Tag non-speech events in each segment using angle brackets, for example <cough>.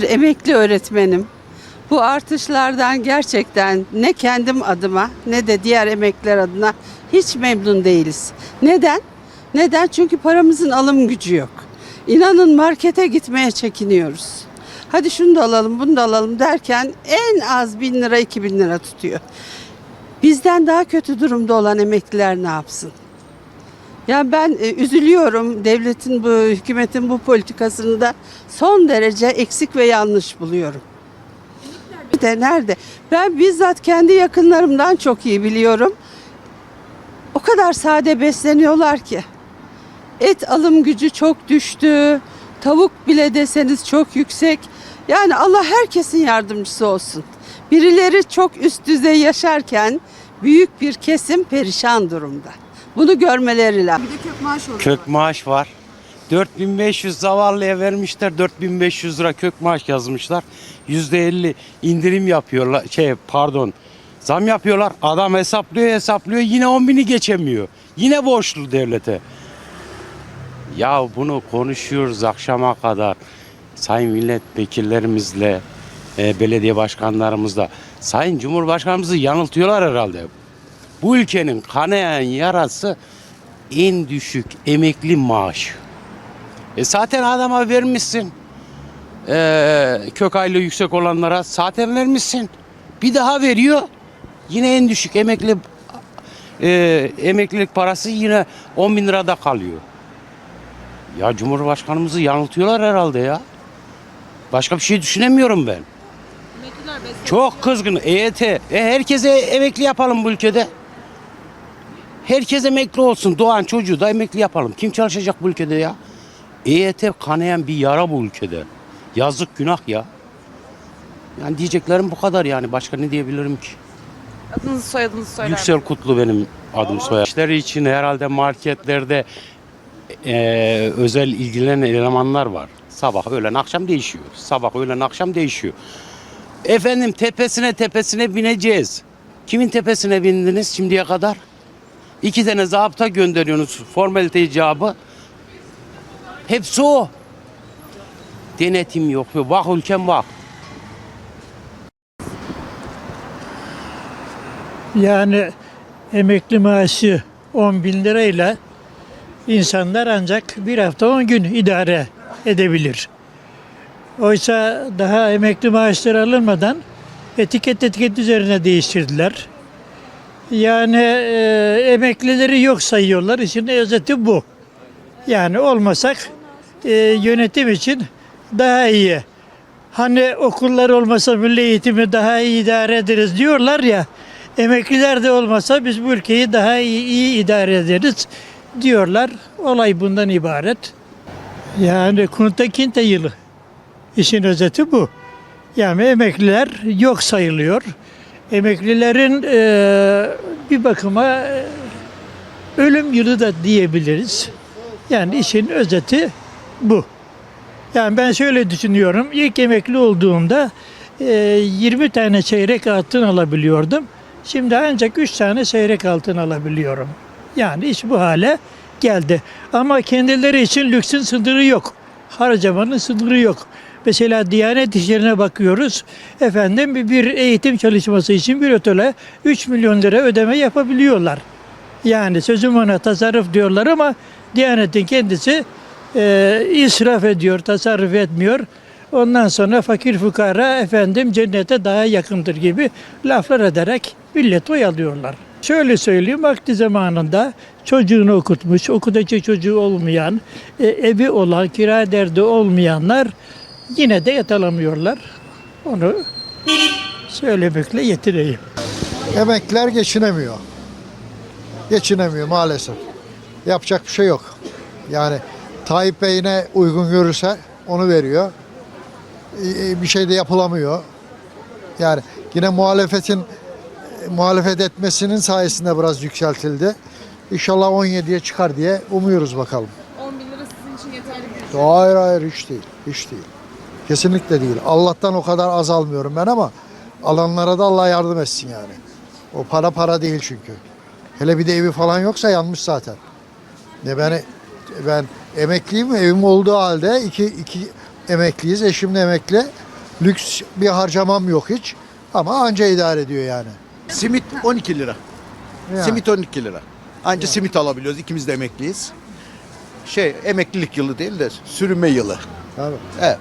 bir emekli öğretmenim. Bu artışlardan gerçekten ne kendim adıma ne de diğer emekliler adına hiç memnun değiliz. Neden? Neden? Çünkü paramızın alım gücü yok. İnanın markete gitmeye çekiniyoruz. Hadi şunu da alalım, bunu da alalım derken en az bin lira, iki bin lira tutuyor. Bizden daha kötü durumda olan emekliler ne yapsın? Ya ben e, üzülüyorum devletin bu hükümetin bu politikasını da son derece eksik ve yanlış buluyorum. Bir de nerede? Ben bizzat kendi yakınlarımdan çok iyi biliyorum. O kadar sade besleniyorlar ki. Et alım gücü çok düştü. Tavuk bile deseniz çok yüksek. Yani Allah herkesin yardımcısı olsun. Birileri çok üst düzey yaşarken büyük bir kesim perişan durumda. Bunu görmeleri lazım. Bir de kök maaş oluyor. Kök maaş var. 4500 zavallıya vermişler. 4500 lira kök maaş yazmışlar. %50 indirim yapıyorlar. Şey pardon. Zam yapıyorlar. Adam hesaplıyor hesaplıyor. Yine 10 bini geçemiyor. Yine borçlu devlete. Ya bunu konuşuyoruz akşama kadar. Sayın milletvekillerimizle, e, belediye başkanlarımızla. Sayın Cumhurbaşkanımızı yanıltıyorlar herhalde. Bu ülkenin kanayan yarası en düşük emekli maaşı. E zaten adama vermişsin. E, kök aylığı yüksek olanlara zaten vermişsin. Bir daha veriyor. Yine en düşük emekli e, emeklilik parası yine 10 bin lirada kalıyor. Ya Cumhurbaşkanımızı yanıltıyorlar herhalde ya. Başka bir şey düşünemiyorum ben. Çok kızgın. EYT. E, herkese emekli yapalım bu ülkede. Herkes emekli olsun. Doğan çocuğu da emekli yapalım. Kim çalışacak bu ülkede ya? EYT kanayan bir yara bu ülkede. Yazık günah ya. Yani diyeceklerim bu kadar yani. Başka ne diyebilirim ki? Adınızı soyadınızı söyler Yüksel Kutlu benim adım soyadım. İşleri için herhalde marketlerde eee, özel ilgilenen elemanlar var. Sabah öğlen akşam değişiyor. Sabah öğlen akşam değişiyor. Efendim tepesine tepesine bineceğiz. Kimin tepesine bindiniz şimdiye kadar? İki tane zabıta gönderiyorsunuz formalite icabı. Hepsi o. Denetim yok. Bak ülkem bak. Yani emekli maaşı 10 bin lirayla insanlar ancak bir hafta 10 gün idare edebilir. Oysa daha emekli maaşları alınmadan etiket etiket üzerine değiştirdiler. Yani e, emeklileri yok sayıyorlar. İşin özeti bu. Yani olmasak e, yönetim için daha iyi. Hani okullar olmasa milli eğitimi daha iyi idare ederiz diyorlar ya. Emekliler de olmasa biz bu ülkeyi daha iyi, iyi idare ederiz diyorlar. Olay bundan ibaret. Yani Kunta Kinte yılı. İşin özeti bu. Yani emekliler yok sayılıyor. Emeklilerin eee, bir bakıma eee, ölüm yılı da diyebiliriz. Yani işin özeti bu. Yani ben şöyle düşünüyorum. İlk emekli olduğumda eee, 20 tane çeyrek altın alabiliyordum. Şimdi ancak 3 tane çeyrek altın alabiliyorum. Yani iş bu hale geldi. Ama kendileri için lüksün sınırı yok. Harcamanın sınırı yok. Mesela Diyanet işlerine bakıyoruz. Efendim bir- eğitim çalışması için bir otele 3 milyon lira ödeme yapabiliyorlar. Yani sözüm ona tasarruf diyorlar ama Diyanet'in kendisi e, israf ediyor, tasarruf etmiyor. Ondan sonra fakir fukara efendim cennete daha yakındır gibi laflar ederek millet oyalıyorlar. Şöyle söyleyeyim vakti zamanında çocuğunu okutmuş, okutacak çocuğu olmayan, e, evi olan, kira derdi olmayanlar yine de yatalamıyorlar. Onu söylemekle yetineyim. Emekliler geçinemiyor. Geçinemiyor maalesef. Yapacak bir şey yok. Yani Tayyip Bey ne uygun görürse onu veriyor. Ee, Bir şey de yapılamıyor. Yani yine muhalefetin e, muhalefet etmesinin sayesinde biraz yükseltildi. İnşallah 17'ye çıkar diye umuyoruz bakalım. 10 bin lira sizin için yeterli bir ücret. Hayır hayır hiç değil. Hiç değil. Kesinlikle değil. Allah'tan o kadar az almıyorum ben ama alanlara da Allah yardım etsin yani. O para para değil çünkü. Hele bir de evi falan yoksa yanmış zaten. Ne ben ben emekliyim evim olduğu halde iki, iki emekliyiz. Eşim de emekli. Lüks bir harcamam yok hiç. Ama anca idare ediyor yani. Simit 12 lira. Yani. Simit 12 lira. Anca simit alabiliyoruz. İkimiz de emekliyiz. Şey emeklilik yılı değil de sürünme yılı. Tabii. Evet.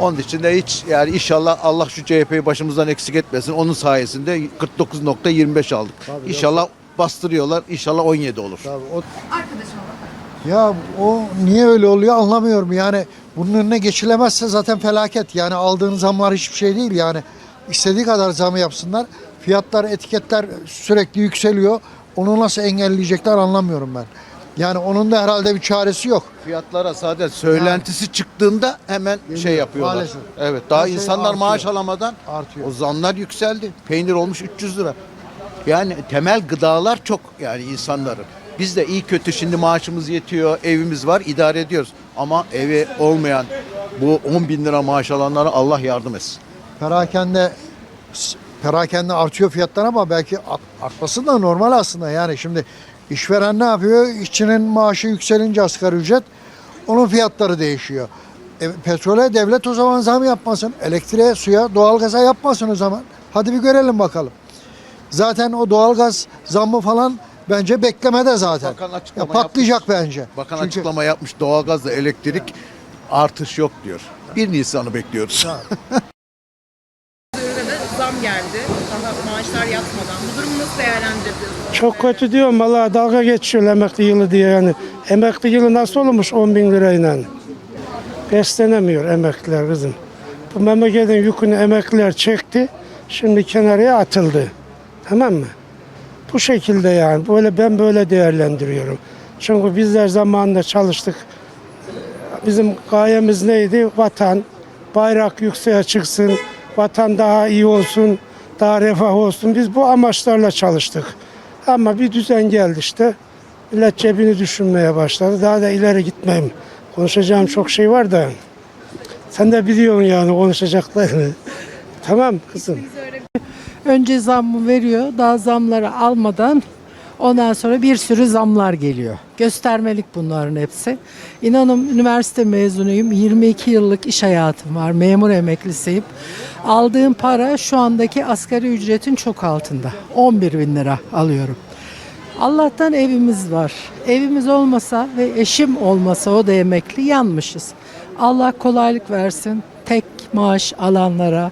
Onun için de hiç yani inşallah Allah şu CHP'yi başımızdan eksik etmesin. Onun sayesinde 49.25 aldık. Tabii, inşallah bastırıyorlar. İnşallah 17 olur. Tabii o... Ya o niye öyle oluyor anlamıyorum. Yani bunun önüne geçilemezse zaten felaket. Yani aldığın zamlar hiçbir şey değil. Yani istediği kadar zam yapsınlar. Fiyatlar, etiketler sürekli yükseliyor. Onu nasıl engelleyecekler anlamıyorum ben. Yani onun da herhalde bir çaresi yok. Fiyatlara zaten söylentisi çıktığında hemen şey yapıyorlar. maalesef. Evet daha Her şey insanlar artıyor. maaş alamadan Artıyor. o zamlar yükseldi. Peynir olmuş 300 lira. Yani temel gıdalar çok yani insanların. Biz de iyi kötü şimdi maaşımız yetiyor, evimiz var, idare ediyoruz. Ama evi olmayan bu 10 bin lira maaş alanlara Allah yardım etsin. Perakende perakende artıyor fiyatlar ama belki art- artması da normal aslında. Yani şimdi işveren ne yapıyor? İşçinin maaşı yükselince asgari ücret onun fiyatları değişiyor. E, petrole devlet o zaman zam yapmasın. Elektriğe, suya, doğalgaza yapmasın o zaman. Hadi bir görelim bakalım. Zaten o doğalgaz zammı falan bence beklemede zaten. Bakan Ya açıklama patlayacak bence. Bakan Çünkü- açıklama yapmış doğalgazla elektrik artış yok diyor. 1 Nisan'ı bekliyoruz. <laughs> Zam geldi. Daha maaşlar yatmadan. Bu durumu nasıl değerlendirebiliyorsunuz? Çok kötü diyorum valla dalga geçiyor emekli yılı diye yani. Emekli yılı nasıl olmuş 10 bin lirayla? Beslenemiyor emekliler kızım. Bu memleketin yükünü emekliler çekti. Şimdi kenarıya atıldı. Tamam mı? Bu şekilde yani. Böyle ben böyle değerlendiriyorum. Çünkü bizler zamanında çalıştık. Bizim gayemiz neydi? Vatan, bayrak yükseğe çıksın, vatan daha iyi olsun, daha refah olsun. Biz bu amaçlarla çalıştık. Ama bir düzen geldi işte. Millet cebini düşünmeye başladı. Daha da ileri gitmeyeyim. Konuşacağım çok şey var da. Sen de biliyorsun yani konuşacaklarını. <laughs> tamam kızım. Önce zammı veriyor. Daha zamları almadan ondan sonra bir sürü zamlar geliyor. Göstermelik bunların hepsi. İnanın üniversite mezunuyum. 22 yıllık iş hayatım var. Memur emeklisiyim. Aldığım para şu andaki asgari ücretin çok altında. 11 bin lira alıyorum. Allah'tan evimiz var. Evimiz olmasa ve eşim olmasa o da emekli yanmışız. Allah kolaylık versin. Tek maaş alanlara,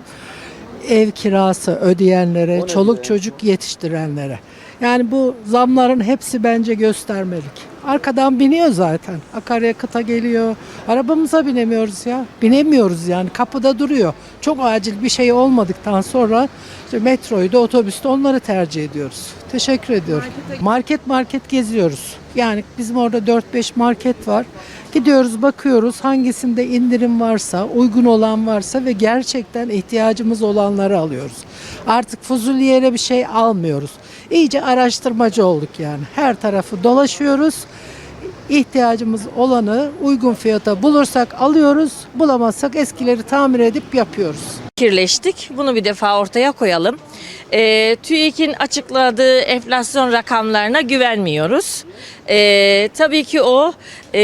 ev kirası ödeyenlere, çoluk çocuk yetiştirenlere. Yani bu zamların hepsi bence göstermelik. Arkadan biniyor zaten. Akaryakıta geliyor. Arabamıza binemiyoruz ya. Binemiyoruz yani. Kapıda duruyor. Çok acil bir şey olmadıktan sonra işte metroyu da otobüste onları tercih ediyoruz. Teşekkür ediyorum. Market market geziyoruz. Yani bizim orada 4-5 market var. Gidiyoruz bakıyoruz hangisinde indirim varsa, uygun olan varsa ve gerçekten ihtiyacımız olanları alıyoruz. Artık fuzuli yere bir şey almıyoruz. İyice araştırmacı olduk yani. Her tarafı dolaşıyoruz. İhtiyacımız olanı uygun fiyata bulursak alıyoruz, bulamazsak eskileri tamir edip yapıyoruz. fikirleştik. Bunu bir defa ortaya koyalım. E, TÜİK'in açıkladığı enflasyon rakamlarına güvenmiyoruz. E, tabii ki o e,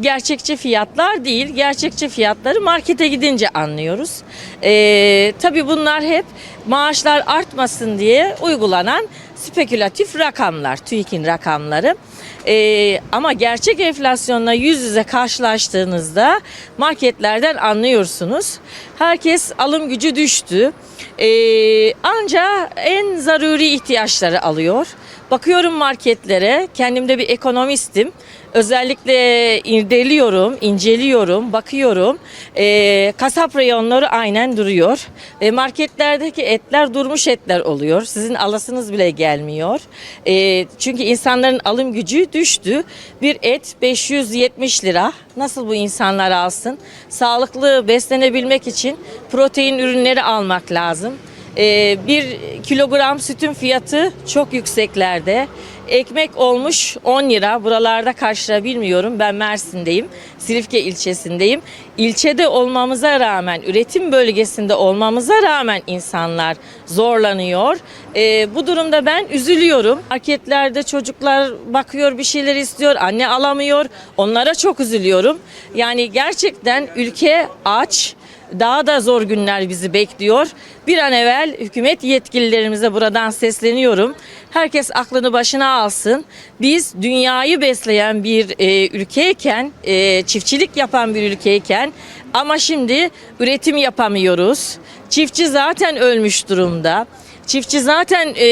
gerçekçi fiyatlar değil. Gerçekçi fiyatları markete gidince anlıyoruz. E, tabii bunlar hep maaşlar artmasın diye uygulanan spekülatif rakamlar, TÜİK'in rakamları. Ee, ama gerçek enflasyonla yüz yüze karşılaştığınızda marketlerden anlıyorsunuz. Herkes alım gücü düştü. Ee, anca en zaruri ihtiyaçları alıyor. Bakıyorum marketlere, kendim de bir ekonomistim. Özellikle irdeliyorum, inceliyorum, bakıyorum. Ee, kasap reyonları aynen duruyor. Ve marketlerdeki etler durmuş etler oluyor. Sizin alasınız bile gelmiyor. Ee, çünkü insanların alım gücü düştü. Bir et 570 lira. Nasıl bu insanlar alsın? Sağlıklı beslenebilmek için protein ürünleri almak lazım. Ee, bir kilogram sütün fiyatı çok yükseklerde. Ekmek olmuş 10 lira. Buralarda karşıla bilmiyorum. Ben Mersin'deyim. Silifke ilçesindeyim. İlçede olmamıza rağmen, üretim bölgesinde olmamıza rağmen insanlar zorlanıyor. Ee, bu durumda ben üzülüyorum. Marketlerde çocuklar bakıyor bir şeyler istiyor, anne alamıyor. Onlara çok üzülüyorum. Yani gerçekten ülke aç Daha da zor günler bizi bekliyor. Bir an evvel hükümet yetkililerimize buradan sesleniyorum. Herkes aklını başına alsın. Biz dünyayı besleyen bir e, ülkeyken, e, çiftçilik yapan bir ülkeyken ama şimdi üretim yapamıyoruz. Çiftçi zaten ölmüş durumda. Çiftçi zaten e,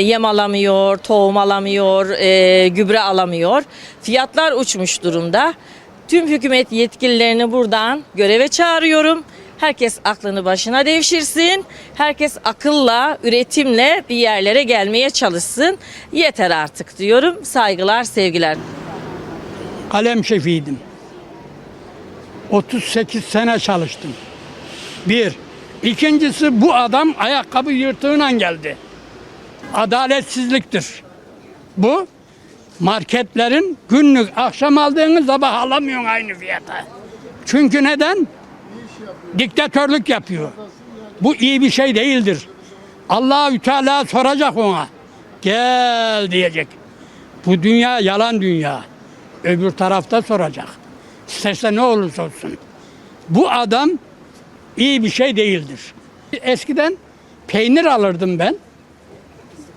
yem alamıyor, tohum alamıyor, e, gübre alamıyor. Fiyatlar uçmuş durumda. Tüm hükümet yetkililerini buradan göreve çağırıyorum. Herkes aklını başına devşirsin. Herkes akılla, üretimle bir yerlere gelmeye çalışsın. Yeter artık diyorum. Saygılar, sevgiler. kalem şefiydim. 38 sene çalıştım. Bir. İkincisi bu adam ayakkabı yırtığıyla geldi. Adaletsizliktir. Bu marketlerin günlük akşam aldığınız sabah alamıyorsun aynı fiyata. Çünkü neden? Diktatörlük yapıyor. Bu iyi bir şey değildir. Allahü Teala soracak ona. Gel diyecek. Bu dünya yalan dünya. Öbür tarafta soracak. İsterse ne olursa olsun. Bu adam iyi bir şey değildir. Eskiden peynir alırdım ben.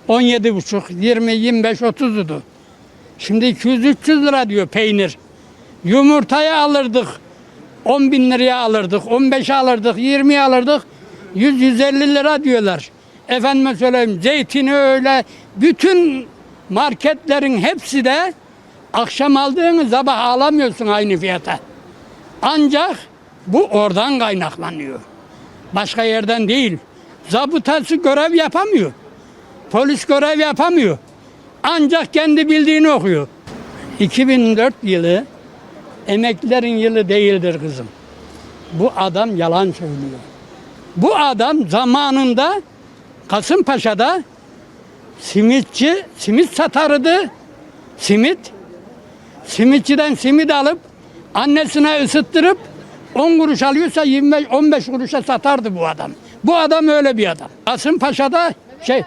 17 buçuk, 20, 25, 30 idi. Şimdi 200-300 lira diyor peynir. Yumurtayı alırdık. 10 bin liraya alırdık, 15 alırdık, 20 alırdık. 100-150 lira diyorlar. Efendime söyleyeyim zeytini öyle. Bütün marketlerin hepsi de akşam aldığını sabah alamıyorsun aynı fiyata. Ancak bu oradan kaynaklanıyor. Başka yerden değil. Zabıtası görev yapamıyor. Polis görev yapamıyor. Ancak kendi bildiğini okuyor. 2004 yılı emeklilerin yılı değildir kızım. Bu adam yalan söylüyor. Bu adam zamanında Kasımpaşa'da simitçi, simit satardı. Simit. Simitçiden simit alıp annesine ısıttırıp 10 kuruş alıyorsa 25 15 kuruşa satardı bu adam. Bu adam öyle bir adam. Kasımpaşa'da şey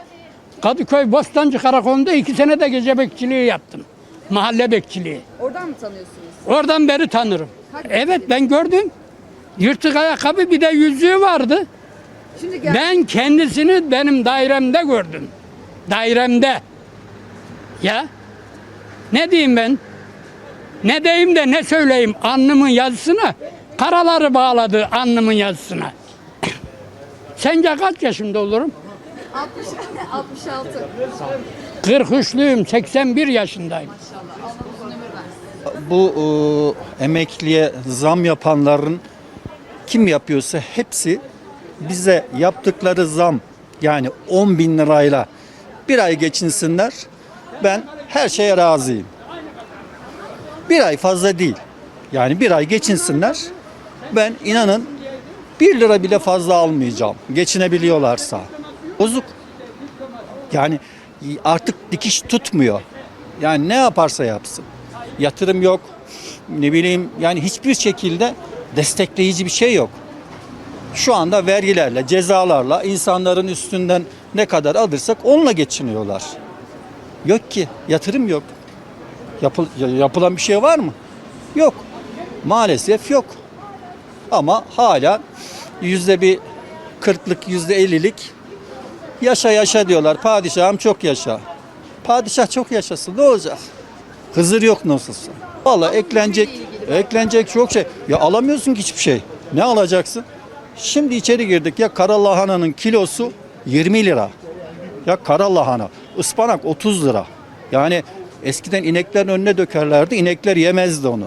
Kadıköy Bostancı Karakolu'nda iki sene de gece bekçiliği yaptım. Mahalle bekçiliği. Oradan mı tanıyorsunuz? Oradan beri tanırım. Evet ben gördüm. Yırtık ayakkabı bir de yüzüğü vardı. Şimdi Ben kendisini benim dairemde gördüm. Dairemde. Ya. Ne diyeyim ben? Ne diyeyim de ne söyleyeyim alnımın yazısına? Karaları bağladı alnımın yazısına. <coughs> Sence kaç yaşında olurum? 60, 66. 43'lüyüm, 81 yaşındayım. bu e, emekliye zam yapanların kim yapıyorsa hepsi bize yaptıkları zam yani 10 bin lirayla bir ay geçinsinler. Ben her şeye razıyım. Bir ay fazla değil. Yani bir ay geçinsinler. Ben inanın bir lira bile fazla almayacağım. Geçinebiliyorlarsa. Bozuk. Yani artık dikiş tutmuyor. Yani ne yaparsa yapsın. Yatırım yok. Ne bileyim yani hiçbir şekilde destekleyici bir şey yok. Şu anda vergilerle, cezalarla insanların üstünden ne kadar alırsak onunla geçiniyorlar. Yok ki yatırım yok. Yapıl, yapılan bir şey var mı? Yok. Maalesef yok. Ama hala yüzde bir kırklık, yüzde ellilik yaşa yaşa diyorlar. Padişahım çok yaşa. Padişah çok yaşasın ne olacak? Hızır yok nasılsa. Vallahi eklenecek, eklenecek çok şey. Ya alamıyorsun ki hiçbir şey. Ne alacaksın? Şimdi içeri girdik ya kara lahananın kilosu 20 lira. Ya kara lahana, ıspanak 30 lira. Yani eskiden ineklerin önüne dökerlerdi, inekler yemezdi onu.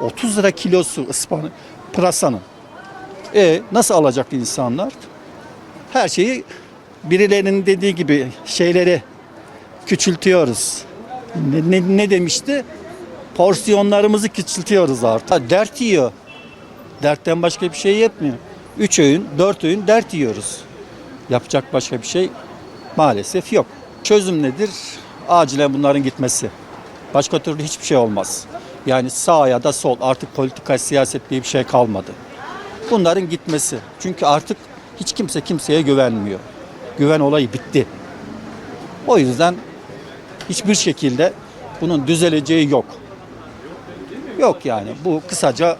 30 lira kilosu ıspanak, pırasanın. E nasıl alacak insanlar? Her şeyi birilerinin dediği gibi şeyleri küçültüyoruz. Ne, ne, ne demişti? Porsiyonlarımızı küçültüyoruz artık. Ha, Dert yiyor. Dertten başka bir şey yetmiyor. Üç öğün, dört öğün dert yiyoruz. Yapacak başka bir şey maalesef yok. Çözüm nedir? Acilen bunların gitmesi. Başka türlü hiçbir şey olmaz. Yani sağ ya da sol artık politika, siyaset diye bir şey kalmadı. Bunların gitmesi. Çünkü artık hiç kimse kimseye güvenmiyor. Güven olayı bitti. O yüzden hiçbir şekilde bunun düzeleceği yok. Yok yani bu kısaca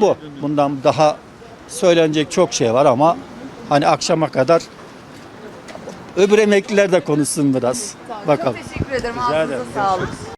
bu. Bundan daha söylenecek çok şey var ama hani akşama kadar öbür emekliler de konuşsun biraz. Bakalım. Çok teşekkür ederim. Rica Ağzınıza ederim. sağlık.